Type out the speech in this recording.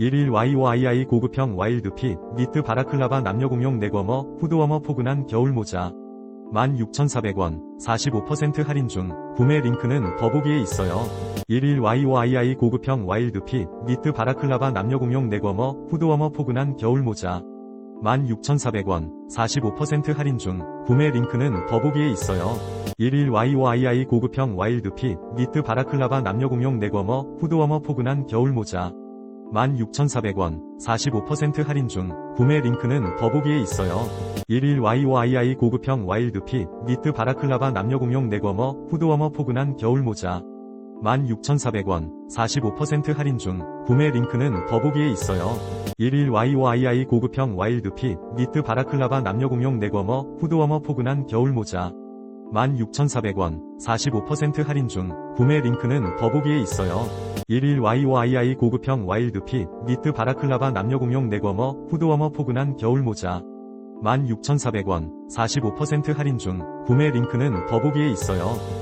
11YOII 고급형 와일드핏 니트 바라클라바 남녀공용 넥워머 후드워머 포근한 겨울모자. 16,400원 45% 할인 중. 구매 링크는 더보기에 있어요. 11YOII 고급형 와일드핏 니트 바라클라바 남녀공용 넥워머 후드워머 포근한 겨울모자. 16,400원 45% 할인 중. 구매 링크는 더보기에 있어요. 11YOII 고급형 와일드핏 니트 바라클라바 남녀공용 넥워머 후드워머 포근한 겨울모자 16,400원 45% 할인 중 구매 링크는 더보기에 있어요. 11YOII 고급형 와일드핏 니트 바라클라바 남녀공용 넥워머 후드워머 포근한 겨울모자 16,400원 45% 할인 중 구매 링크는 더보기에 있어요. 11YOII 고급형 와일드핏 니트 바라클라바 남녀공용 넥워머 후드워머 포근한 겨울모자 16,400원 45% 할인 중 구매 링크는 더보기에 있어요. 11YOII 고급형 와일드핏 니트 바라클라바 남녀공용 넥워머 후드워머 포근한 겨울모자 16,400원 45% 할인 중 구매 링크는 더보기에 있어요.